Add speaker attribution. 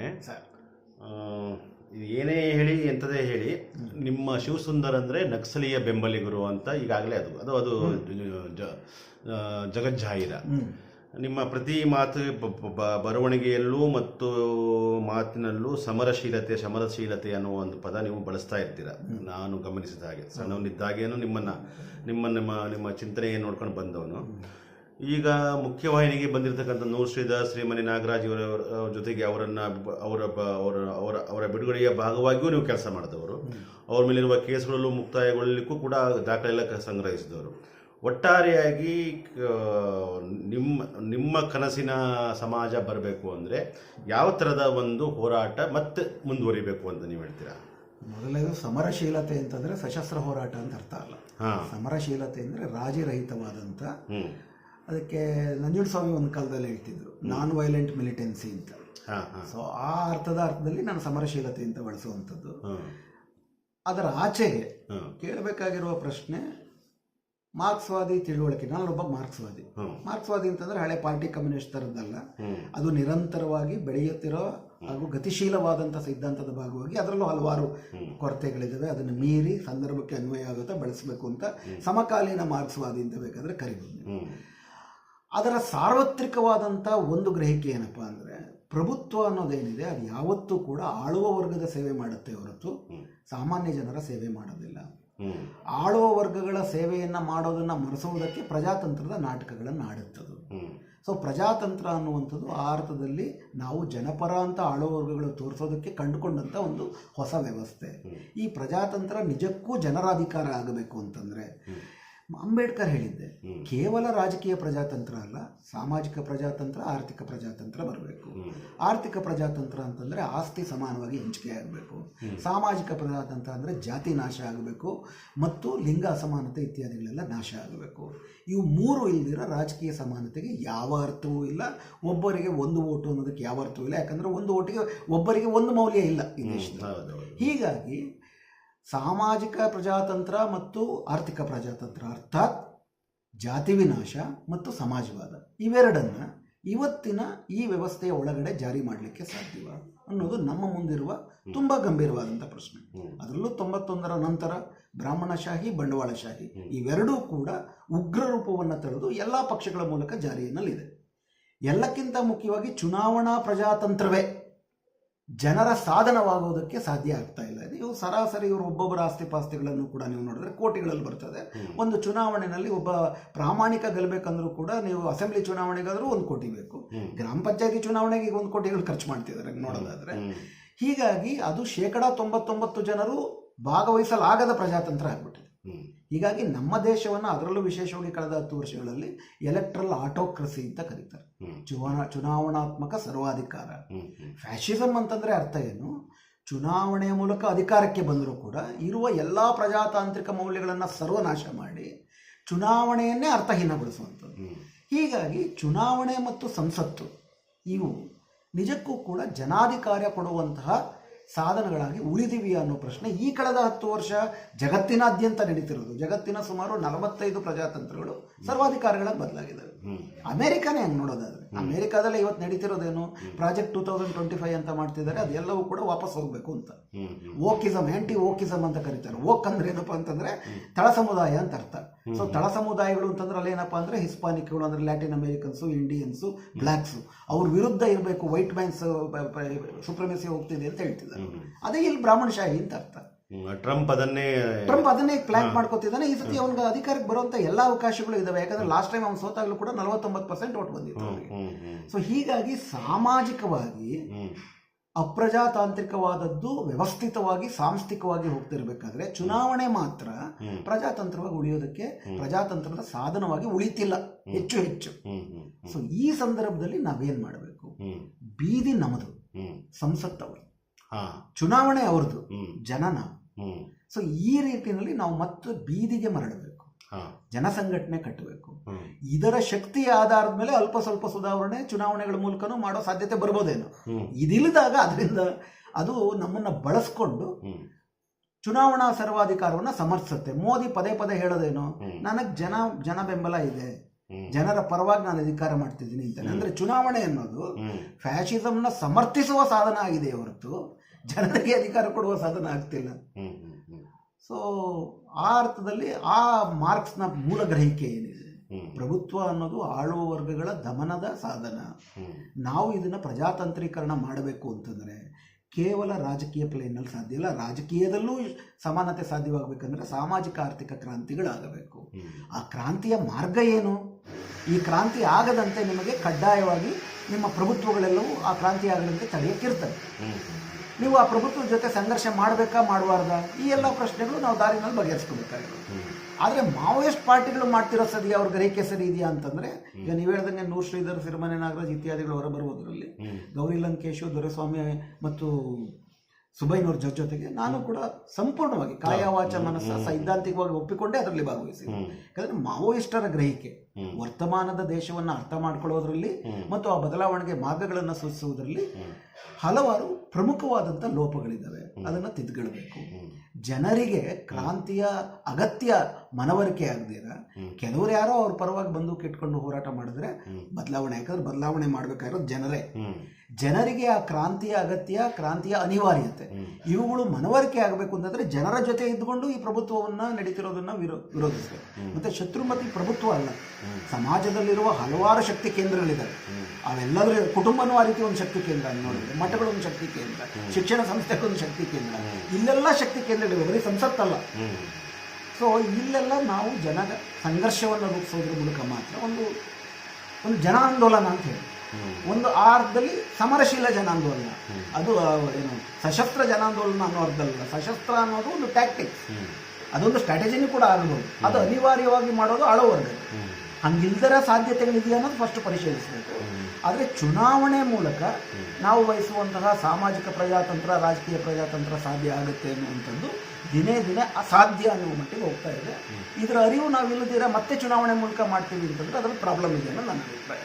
Speaker 1: ಪ್ರಶ್ನೆ. ಏನೇ ಹೇಳಿ ಎಂಥದೇ ಹೇಳಿ ನಿಮ್ಮ ಶಿವಸುಂದರ್ ಅಂದರೆ ನಕ್ಸಲೀಯ ಬೆಂಬಲಿಗರು ಅಂತ ಈಗಾಗಲೇ ಅದು ಅದು ಅದು ಜಗಜ್ಜಾಹಿರ ನಿಮ್ಮ ಪ್ರತಿ ಮಾತು ಬರವಣಿಗೆಯಲ್ಲೂ ಮತ್ತು ಮಾತಿನಲ್ಲೂ ಸಮರಶೀಲತೆ ಸಮರಶೀಲತೆ ಅನ್ನುವ ಒಂದು ಪದ ನೀವು ಬಳಸ್ತಾ ಇರ್ತೀರ. ನಾನು ಗಮನಿಸಿದ ಹಾಗೆ. ಸಣ್ಣವನಿದ್ದಾಗೇನು ನಿಮ್ಮನ್ನು ನಿಮ್ಮ ನಿಮ್ಮ ನಿಮ್ಮ ಚಿಂತನೆಯನ್ನು ನೋಡ್ಕೊಂಡು ಬಂದವನು. ಈಗ ಮುಖ್ಯವಾಹಿನಿಗೆ ಬಂದಿರತಕ್ಕಂಥ ನೂರ್ ಶ್ರೀಧರ್ ಶ್ರೀಮನಿ ನಾಗರಾಜ್ ಇವರ ಜೊತೆಗೆ ಅವರನ್ನ ಅವರ ಅವರ ಅವರ ಅವರ ಬಿಡುಗಡೆಯ ಭಾಗವಾಗಿಯೂ ನೀವು ಕೆಲಸ ಮಾಡಿದವರು. ಅವ್ರ ಮೇಲಿರುವ ಕೇಸ್ಗಳಲ್ಲೂ ಮುಕ್ತಾಯಗೊಳ್ಳಲಿಕ್ಕೂ ಕೂಡ ದಾಖಲೆಲ್ಲ ಸಂಗ್ರಹಿಸಿದವರು. ಒಟ್ಟಾರೆಯಾಗಿ ನಿಮ್ಮ ನಿಮ್ಮ ಕನಸಿನ ಸಮಾಜ ಬರಬೇಕು ಅಂದರೆ ಯಾವ ಥರದ ಒಂದು ಹೋರಾಟ ಮತ್ತೆ ಮುಂದುವರಿಬೇಕು ಅಂತ ನೀವು ಹೇಳ್ತೀರಾ?
Speaker 2: ಮೊದಲನೇದು ಸಮರಶೀಲತೆ ಅಂತಂದರೆ ಸಶಸ್ತ್ರ ಹೋರಾಟ ಅಂತ ಅರ್ಥ ಅಲ್ಲ.
Speaker 1: ಹಾಂ.
Speaker 2: ಸಮರಶೀಲತೆ ಅಂದರೆ ರಾಜಿರಹಿತವಾದಂಥ ಅದಕ್ಕೆ ನಂಜುಂಡಸ್ವಾಮಿ ಒಂದು ಕಾಲದಲ್ಲಿ ಹೇಳ್ತಿದ್ರು ನಾನ್ ವೈಲೆಂಟ್ ಮಿಲಿಟೆನ್ಸಿ ಅಂತ. ಸೊ ಆ ಅರ್ಥದ ಅರ್ಥದಲ್ಲಿ ನಾನು ಸಮರಶೀಲತೆ ಅಂತ ಬಳಸುವಂಥದ್ದು. ಅದರ ಆಚೆಗೆ ಕೇಳಬೇಕಾಗಿರುವ ಪ್ರಶ್ನೆ ಮಾರ್ಕ್ಸ್ವಾದಿ ತಿಳುವಳಿಕೆ ನಾನೊಬ್ಬ ಮಾರ್ಕ್ಸ್ವಾದಿ. ಮಾರ್ಕ್ಸ್ವಾದಿ ಅಂತಂದ್ರೆ ಹಳೆ ಪಾರ್ಟಿ ಕಮ್ಯುನಿಸ್ಟ್ ಥರದ್ದಲ್ಲ. ಅದು ನಿರಂತರವಾಗಿ ಬೆಳೆಯುತ್ತಿರೋ ಹಾಗೂ ಗತಿಶೀಲವಾದಂಥ ಸಿದ್ಧಾಂತದ ಭಾಗವಾಗಿ ಅದರಲ್ಲೂ ಹಲವಾರು ಕೊರತೆಗಳಿದ್ದಾವೆ ಅದನ್ನು ಮೀರಿ ಸಂದರ್ಭಕ್ಕೆ ಅನ್ವಯ ಆಗುತ್ತಾ ಬಳಸಬೇಕು ಅಂತ ಸಮಕಾಲೀನ ಮಾರ್ಕ್ಸ್ವಾದಿ ಅಂತ ಬೇಕಾದ್ರೆ ಕರಿಬೋದು ಅದರ ಸಾರ್ವತ್ರಿಕವಾದಂಥ ಒಂದು ಗ್ರಹಿಕೆ ಏನಪ್ಪ ಅಂದರೆ ಪ್ರಭುತ್ವ ಅನ್ನೋದೇನಿದೆ ಅದು ಯಾವತ್ತೂ ಕೂಡ ಆಳುವ ವರ್ಗದ ಸೇವೆ ಮಾಡುತ್ತೆ ಹೊರತು ಸಾಮಾನ್ಯ ಜನರ ಸೇವೆ ಮಾಡೋದಿಲ್ಲ. ಆಳುವ ವರ್ಗಗಳ ಸೇವೆಯನ್ನು ಮಾಡೋದನ್ನು ಮರೆಸುವುದಕ್ಕೆ ಪ್ರಜಾತಂತ್ರದ ನಾಟಕಗಳನ್ನು ಆಡುತ್ತದು. ಸೊ ಪ್ರಜಾತಂತ್ರ ಅನ್ನುವಂಥದ್ದು ಆ ಅರ್ಥದಲ್ಲಿ ನಾವು ಜನಪರ ಅಂತ ಆಳುವ ವರ್ಗಗಳು ತೋರಿಸೋದಕ್ಕೆ ಕಂಡುಕೊಂಡಂಥ ಒಂದು ಹೊಸ ವ್ಯವಸ್ಥೆ. ಈ ಪ್ರಜಾತಂತ್ರ ನಿಜಕ್ಕೂ ಜನರ ಅಧಿಕಾರ ಆಗಬೇಕು ಅಂತಂದರೆ ಅಂಬೇಡ್ಕರ್ ಹೇಳಿದ್ದೆ. ಕೇವಲ ರಾಜಕೀಯ ಪ್ರಜಾತಂತ್ರ ಅಲ್ಲ ಸಾಮಾಜಿಕ ಪ್ರಜಾತಂತ್ರ ಆರ್ಥಿಕ ಪ್ರಜಾತಂತ್ರ ಬರಬೇಕು. ಆರ್ಥಿಕ ಪ್ರಜಾತಂತ್ರ ಅಂತಂದರೆ ಆಸ್ತಿ ಸಮಾನವಾಗಿ ಹಂಚಿಕೆ ಆಗಬೇಕು. ಸಾಮಾಜಿಕ ಪ್ರಜಾತಂತ್ರ ಅಂದರೆ ಜಾತಿ ನಾಶ ಆಗಬೇಕು ಮತ್ತು ಲಿಂಗ ಅಸಮಾನತೆ ಇತ್ಯಾದಿಗಳೆಲ್ಲ ನಾಶ ಆಗಬೇಕು. ಇವು ಮೂರು ಇಲ್ದಿರ ರಾಜಕೀಯ ಸಮಾನತೆಗೆ ಯಾವ ಅರ್ಥವೂ ಇಲ್ಲ. ಒಬ್ಬರಿಗೆ ಒಂದು ಓಟು ಅನ್ನೋದಕ್ಕೆ ಯಾವ ಅರ್ಥವೂ ಇಲ್ಲ. ಯಾಕಂದರೆ ಒಂದು ಓಟಿಗೆ ಒಬ್ಬರಿಗೆ ಒಂದು ಮೌಲ್ಯ ಇಲ್ಲ ಈ ದೇಶದಲ್ಲಿ. ಹೀಗಾಗಿ ಸಾಮಾಜಿಕ ಪ್ರಜಾತಂತ್ರ ಮತ್ತು ಆರ್ಥಿಕ ಪ್ರಜಾತಂತ್ರ ಅರ್ಥಾತ್ ಜಾತಿ ವಿನಾಶ ಮತ್ತು ಸಮಾಜವಾದ ಇವೆರಡನ್ನ ಇವತ್ತಿನ ಈ ವ್ಯವಸ್ಥೆಯ ಒಳಗಡೆ ಜಾರಿ ಮಾಡಲಿಕ್ಕೆ ಸಾಧ್ಯವ ಅನ್ನೋದು ನಮ್ಮ ಮುಂದಿರುವ ತುಂಬ ಗಂಭೀರವಾದಂಥ ಪ್ರಶ್ನೆ. ಅದರಲ್ಲೂ ತೊಂಬತ್ತೊಂದರ ನಂತರ ಬ್ರಾಹ್ಮಣಶಾಹಿ ಬಂಡವಾಳಶಾಹಿ ಇವೆರಡೂ ಕೂಡ ಉಗ್ರ ರೂಪವನ್ನು ತಳೆದು ಎಲ್ಲ ಪಕ್ಷಗಳ ಮೂಲಕ ಜಾರಿಯಲ್ಲಿದೆ ಎಲ್ಲಕ್ಕಿಂತ ಮುಖ್ಯವಾಗಿ ಚುನಾವಣಾ ಪ್ರಜಾತಂತ್ರವೇ. ಜನರ ಸಾಧನವಾಗುವುದಕ್ಕೆ ಸಾಧ್ಯ ಆಗ್ತಾ ಇಲ್ಲ. ನೀವು ಸರಾಸರಿ ಇವರು ಒಬ್ಬೊಬ್ಬರ ಆಸ್ತಿ ಪಾಸ್ತಿಗಳನ್ನು ಕೂಡ ನೀವು ನೋಡಿದ್ರೆ ಕೋಟಿಗಳಲ್ಲಿ ಬರ್ತದೆ. ಒಂದು ಚುನಾವಣೆಯಲ್ಲಿ ಒಬ್ಬ ಪ್ರಾಮಾಣಿಕ ಗೆಲ್ಲಬೇಕಂದ್ರೂ ಕೂಡ ನೀವು ಅಸೆಂಬ್ಲಿ ಚುನಾವಣೆಗಾದ್ರೂ ಒಂದು ಕೋಟಿ ಬೇಕು. ಗ್ರಾಮ ಪಂಚಾಯತಿ ಚುನಾವಣೆಗೆ ಈಗ ಒಂದು ಕೋಟಿಗಳು ಖರ್ಚು ಮಾಡ್ತಿದ್ದಾರೆ ನೋಡೋದಾದ್ರೆ. ಹೀಗಾಗಿ ಅದು ಶೇಕಡಾ ತೊಂಬತ್ತೊಂಬತ್ತು ಜನರು ಭಾಗವಹಿಸಲಾಗದ ಪ್ರಜಾತಂತ್ರ ಆಗ್ಬಿಟ್ಟಿದೆ. ಹೀಗಾಗಿ ನಮ್ಮ ದೇಶವನ್ನು ಅದರಲ್ಲೂ ವಿಶೇಷವಾಗಿ ಕಳೆದ ಹತ್ತು ವರ್ಷಗಳಲ್ಲಿ ಎಲೆಕ್ಟ್ರಲ್ ಆಟೋಕ್ರಸಿ ಅಂತ ಕರೀತಾರೆ. ಚುನಾವಣಾತ್ಮಕ ಸರ್ವಾಧಿಕಾರ. ಫ್ಯಾಶಿಸಮ್ ಅಂತಂದ್ರೆ ಅರ್ಥ ಏನು? ಚುನಾವಣೆಯ ಮೂಲಕ ಅಧಿಕಾರಕ್ಕೆ ಬಂದರೂ ಕೂಡ ಇರುವ ಎಲ್ಲ ಪ್ರಜಾತಾಂತ್ರಿಕ ಮೌಲ್ಯಗಳನ್ನು ಸರ್ವನಾಶ ಮಾಡಿ ಚುನಾವಣೆಯನ್ನೇ ಅರ್ಥಹೀನಗೊಳಿಸುವಂಥದ್ದು. ಹೀಗಾಗಿ ಚುನಾವಣೆ ಮತ್ತು ಸಂಸತ್ತು ಇವು ನಿಜಕ್ಕೂ ಕೂಡ ಜನಾಧಿಕಾರ ಕೊಡುವಂತಹ ಸಾಧನಗಳಾಗಿ ಉಳಿದಿವಿ ಅನ್ನೋ ಪ್ರಶ್ನೆ ಈ ಕಳೆದ ಹತ್ತು ವರ್ಷ ಜಗತ್ತಿನಾದ್ಯಂತ ನಡೀತಿರೋದು. ಜಗತ್ತಿನ ಸುಮಾರು ನಲವತ್ತೈದು ಪ್ರಜಾತಂತ್ರಗಳು ಸರ್ವಾಧಿಕಾರಿಗಳಾಗಿ ಬದಲಾಗಿದ್ದಾವೆ. ಅಮೆರಿಕನೇ ಹಂಗೆ ನೋಡೋದಾದ್ರೆ. ಅಮೆರಿಕಾದಲ್ಲಿ ಇವತ್ತು ನಡೀತಿರೋದೇನು? Project two thousand twenty five ಅಂತ ಮಾಡ್ತಿದ್ದಾರೆ ಅದೆಲ್ಲವೂ ಕೂಡ ವಾಪಸ್ ಹೋಗಬೇಕು ಅಂತ. ಓಕಿಸಮ್ ಆಂಟಿ ಓಕಿಸಮ್ ಅಂತ ಕರೀತಾರೆ. ಓಕ್ ಅಂದ್ರೆ ಏನಪ್ಪಾ ಅಂತಂದ್ರೆ ತಳ ಸಮುದಾಯ ಅಂತ ಅರ್ಥ. ಸೊ ತಳ ಸಮುದಾಯಗಳು ಅಂತಂದ್ರೆ ಅಲ್ಲಿ ಏನಪ್ಪಾ ಅಂದ್ರೆ ಹಿಸ್ಪಾನಿಕ್ಗಳು ಅಂದ್ರೆ ಲ್ಯಾಟಿನ್ ಅಮೆರಿಕನ್ಸು ಇಂಡಿಯನ್ಸು ಬ್ಲ್ಯಾಕ್ಸು ಅವ್ರ ವಿರುದ್ಧ ಇರಬೇಕು ವೈಟ್ ಮ್ಯಾನ್ಸ್ ಸುಪ್ರಮೇಸಿ ಹೋಗ್ತಿದೆ ಅಂತ ಹೇಳ್ತಿದ್ದಾರೆ. ಅದೇ ಇಲ್ಲಿ ಬ್ರಾಹ್ಮಣ ಶಾಹಿ ಅಂತ ಅರ್ಥ.
Speaker 1: ಟ್ರಂಪ್ ಅದನ್ನೇ
Speaker 2: ಟ್ರಂಪ್ ಅದನ್ನೇ ಪ್ಲಾನ್ ಮಾಡ್ಕೋತಿದ್ದಾನೆ. ಈ ಸತಿ ಅವನಿಗೆ ಅಧಿಕಾರಕ್ಕೆ ಬರುವಂತ ಎಲ್ಲಾ ಅವಕಾಶಗಳು ಇದಾವೆ. ಯಾಕಂದ್ರೆ ಲಾಸ್ಟ್ ಟೈಮ್ ಅವ್ನು ಸೋತಾಗ್ಲೂ ಕೂಡ ನಲವತ್ತೊಂಬತ್ತು ಪರ್ಸೆಂಟ್ ಓಟ್ ಬಂದಿತ್ತು ಸೊ ಹೀಗಾಗಿ ಸಾಮಾಜಿಕವಾಗಿ ಅಪ್ರಜಾತಾಂತ್ರಿಕವಾದದ್ದು ವ್ಯವಸ್ಥಿತವಾಗಿ ಸಾಂಸ್ಥಿಕವಾಗಿ ಹೋಗ್ತಿರ್ಬೇಕಾದ್ರೆ ಚುನಾವಣೆ ಮಾತ್ರ ಪ್ರಜಾತಂತ್ರವಾಗಿ ಉಳಿಯೋದಕ್ಕೆ ಪ್ರಜಾತಂತ್ರದ ಸಾಧನವಾಗಿ ಉಳಿತಿಲ್ಲ. ಹೆಚ್ಚು ಹೆಚ್ಚು. ಸೊ ಈ ಸಂದರ್ಭದಲ್ಲಿ ನಾವೇನ್ ಮಾಡಬೇಕು? ಬೀದಿ ನಮ್ಮದು
Speaker 1: ಹ್ಮ್.
Speaker 2: ಸಂಸತ್ ಅವರು
Speaker 1: ಹಾ
Speaker 2: ಚುನಾವಣೆ ಅವ್ರದ್ದು ಜನ ನಾವು ಸೊ ಈ ರೀತಿಯಲ್ಲಿ ನಾವು ಮತ್ತೆ ಬೀದಿಗೆ ಮರಳಬೇಕು.
Speaker 1: ಹಾ.
Speaker 2: ಜನಸಂಘಟನೆ ಕಟ್ಟಬೇಕು. ಇದರ ಶಕ್ತಿಯ ಆಧಾರದ ಮೇಲೆ ಅಲ್ಪ ಸ್ವಲ್ಪ ಸುಧಾರಣೆ ಚುನಾವಣೆಗಳ ಮೂಲಕನೂ ಮಾಡೋ ಸಾಧ್ಯತೆ ಬರ್ಬೋದೇನೋ. ಇದಿಲ್ಲದಾಗ ಅದರಿಂದ ಅದು ನಮ್ಮನ್ನ ಬಳಸ್ಕೊಂಡು ಚುನಾವಣಾ ಸರ್ವಾಧಿಕಾರವನ್ನ ಸಮರ್ಥಿಸುತ್ತೆ. ಮೋದಿ ಪದೇ ಪದೇ ಹೇಳೋದೇನು. ನನಗೆ ಜನ ಜನ ಬೆಂಬಲ ಇದೆ. ಜನರ ಪರವಾಗಿ ನಾನು ಅಧಿಕಾರ ಮಾಡ್ತಿದ್ದೀನಿ ಅಂತ ಅಂದ್ರೆ ಚುನಾವಣೆ ಅನ್ನೋದು
Speaker 1: ಫ್ಯಾಷಿಸಮ್ನ
Speaker 2: ಫ್ಯಾಷಿಸಂನ ಸಮರ್ಥಿಸುವ ಸಾಧನ ಆಗಿದೆ ಹೊರತು ಜನರಿಗೆ ಅಧಿಕಾರ ಕೊಡುವ ಸಾಧನ ಆಗ್ತಿಲ್ಲ. ಸೊ ಆ ಅರ್ಥದಲ್ಲಿ ಆ ಮಾರ್ಕ್ಸ್ನ ಮೂಲ ಗ್ರಹಿಕೆ ಏನಿದೆ. ಪ್ರಭುತ್ವ ಅನ್ನೋದು ಆಳುವ ವರ್ಗಗಳ ದಮನದ ಸಾಧನ ನಾವು ಇದನ್ನು ಪ್ರಜಾತಾಂತ್ರೀಕರಣ ಮಾಡಬೇಕು ಅಂತಂದರೆ ಕೇವಲ ರಾಜಕೀಯ ಪ್ಲೇನಲ್ಲಿ ಸಾಧ್ಯ ಇಲ್ಲ ರಾಜಕೀಯದಲ್ಲೂ ಸಮಾನತೆ ಸಾಧ್ಯವಾಗಬೇಕಂದ್ರೆ ಸಾಮಾಜಿಕ ಆರ್ಥಿಕ ಕ್ರಾಂತಿಗಳಾಗಬೇಕು. ಆ ಕ್ರಾಂತಿಯ ಮಾರ್ಗ ಏನು ಈ ಕ್ರಾಂತಿ ಆಗದಂತೆ ನಿಮಗೆ ಕಡ್ಡಾಯವಾಗಿ ನಿಮ್ಮ ಪ್ರಭುತ್ವಗಳೆಲ್ಲವೂ ಆ ಕ್ರಾಂತಿ ಆಗದಂತೆ ತಡೆಯಕ್ಕಿರ್ತವೆ. ನೀವು ಆ ಪ್ರಭುತ್ವದ ಜೊತೆ ಸಂಘರ್ಷ ಮಾಡಬೇಕಾ ಮಾಡಬಾರ್ದ ಈ ಎಲ್ಲ ಪ್ರಶ್ನೆಗಳು ನಾವು ದಾರಿನಲ್ಲಿ ಬಗೆಹರಿಸ್ಕೋಬೇಕಾಗಿರೋದು. ಆದರೆ ಮಾವೋಯಿಸ್ಟ್ ಪಾರ್ಟಿಗಳು ಮಾಡ್ತಿರೋ ಸರಿ ಅವ್ರ ಗ್ರಹಿಕೆ ಸರಿ ಇದೆಯಾ ಅಂತಂದ್ರೆ ಈಗ ನೀವು ಹೇಳ್ದಂಗೆ ನೂರ್ ಶ್ರೀಧರ್ ಸಿರಿಮನೆ ನಾಗರಾಜ್ ಇತ್ಯಾದಿಗಳು ಹೊರ ಬರುವುದರಲ್ಲಿ
Speaker 1: ಹ್ಮ್.
Speaker 2: ಗೌರಿ ಲಂಕೇಶು ದೊರೆಸ್ವಾಮಿ ಮತ್ತು ಸುಬೈನೂರ್ ಜೊತೆ ಜೊತೆಗೆ ನಾನು ಕೂಡ ಸಂಪೂರ್ಣವಾಗಿ ಕಾಯವಾಚ ಮನಸ್ಸ ಸೈದ್ಧಾಂತಿಕವಾಗಿ ಒಪ್ಪಿಕೊಂಡೇ ಅದರಲ್ಲಿ ಭಾಗವಹಿಸಿದೆ ಯಾಕಂದ್ರೆ ಮಾವೋಯಿಸ್ಟರ ಗ್ರಹಿಕೆ ವರ್ತಮಾನದ ದೇಶವನ್ನು ಅರ್ಥ ಮಾಡ್ಕೊಳ್ಳೋದ್ರಲ್ಲಿ ಮತ್ತು ಆ ಬದಲಾವಣೆಗೆ ಮಾರ್ಗಗಳನ್ನು ಸೂಚಿಸುವುದರಲ್ಲಿ. ಹಲವಾರು ಪ್ರಮುಖವಾದಂಥ ಲೋಪಗಳಿದ್ದಾವೆ ಅದನ್ನು ತಿದ್ದುಕೊಳ್ಬೇಕು. ಜನರಿಗೆ ಕ್ರಾಂತಿಯ ಅಗತ್ಯ ಮನವರಿಕೆ ಆಗದಿರ. ಕೆಲವರು ಯಾರೋ ಅವ್ರ ಪರವಾಗಿ ಬಂದು ಇಟ್ಕೊಂಡು ಹೋರಾಟ ಮಾಡಿದ್ರೆ ಬದಲಾವಣೆ ಯಾಕಂದ್ರೆ ಬದಲಾವಣೆ ಮಾಡ್ಬೇಕಾಗಿರೋದು ಜನರೇ. ಜನರಿಗೆ ಆ ಕ್ರಾಂತಿಯ ಅಗತ್ಯ ಕ್ರಾಂತಿಯ ಅನಿವಾರ್ಯತೆ. ಇವುಗಳು ಮನವರಿಕೆ ಆಗಬೇಕು ಅಂತಂದ್ರೆ ಜನರ ಜೊತೆ ಇದ್ದುಕೊಂಡು ಈ ಪ್ರಭುತ್ವವನ್ನ ನಡೀತಿರೋದನ್ನ ವಿರೋ ವಿರೋಧಿಸಬೇಕು. ಮತ್ತೆ ಶತ್ರುಮತಿ ಪ್ರಭುತ್ವ ಅಲ್ಲ. ಸಮಾಜದಲ್ಲಿರುವ ಹಲವಾರು ಶಕ್ತಿ ಕೇಂದ್ರಗಳಿದ್ದಾವೆ. ಅವೆಲ್ಲದರ ಕುಟುಂಬನೂ ಆ ರೀತಿ ಒಂದು ಶಕ್ತಿ ಕೇಂದ್ರ ನೋಡಿದ್ರೆ ಮಠಗಳು ಒಂದು ಶಕ್ತಿ ಕೇಂದ್ರ ಶಿಕ್ಷಣ ಸಂಸ್ಥೆಗಳೊಂದು ಶಕ್ತಿ ಕೇಂದ್ರ. ಇಲ್ಲೆಲ್ಲ ಶಕ್ತಿ ಕೇಂದ್ರಗಳಿವೆ ಬರೀ ಸಂಸತ್ತಲ್ಲ. ಸೊ ಇಲ್ಲೆಲ್ಲ ನಾವು ಜನ ಸಂಘರ್ಷವನ್ನು ರೂಪಿಸೋದ್ರ ಮೂಲಕ ಮಾತ್ರ ಒಂದು ಒಂದು ಜನ ಆಂದೋಲನ ಅಂತ ಹೇಳಿ. ಒಂದು ಆ ಅರ್ಥದಲ್ಲಿ ಸಮರಶೀಲ ಜನಾಂದೋಲನ. ಅದು ಏನು ಸಶಸ್ತ್ರ ಜನಾಂದೋಲನ ಅನ್ನೋ ಅರ್ಥದಲ್ಲ ಸಶಸ್ತ್ರ ಅನ್ನೋದು ಒಂದು ಟ್ಯಾಕ್ಟಿಕ್ಸ್. ಅದೊಂದು ಸ್ಟ್ರಾಟಜಿನೂ ಕೂಡ ಆಗಬಹುದು ಅದು ಅನಿವಾರ್ಯವಾಗಿ ಮಾಡೋದು ಆಳೋ ವರ್ಗ
Speaker 1: ಹ್ಮ್.
Speaker 2: ಹಂಗಿಲ್ದರ ಸಾಧ್ಯತೆಗಳಿದೆಯಾ ಅನ್ನೋದು ಫಸ್ಟ್ ಪರಿಶೀಲಿಸಬೇಕು. ಆದರೆ ಚುನಾವಣೆ ಮೂಲಕ ನಾವು ಬಯಸುವಂತಹ ಸಾಮಾಜಿಕ ಪ್ರಜಾತಂತ್ರ ರಾಜಕೀಯ ಪ್ರಜಾತಂತ್ರ ಸಾಧ್ಯ ಆಗುತ್ತೆ ಅನ್ನುವಂಥದ್ದು ದಿನೇ ದಿನೇ ಅಸಾಧ್ಯ ಅನ್ನುವ ಮಟ್ಟಿಗೆ ಹೋಗ್ತಾ ಇದೆ. ಇದರ ಅರಿವು ನಾವಿಲ್ಲದಿರ ಮತ್ತೆ ಚುನಾವಣೆ ಮೂಲಕ ಮಾಡ್ತೀವಿ ಅಂತಂದ್ರೆ ಅದರ ಪ್ರಾಬ್ಲಮ್ ಇದೆ ಅನ್ನೋ ನನ್ನ ಅಭಿಪ್ರಾಯ.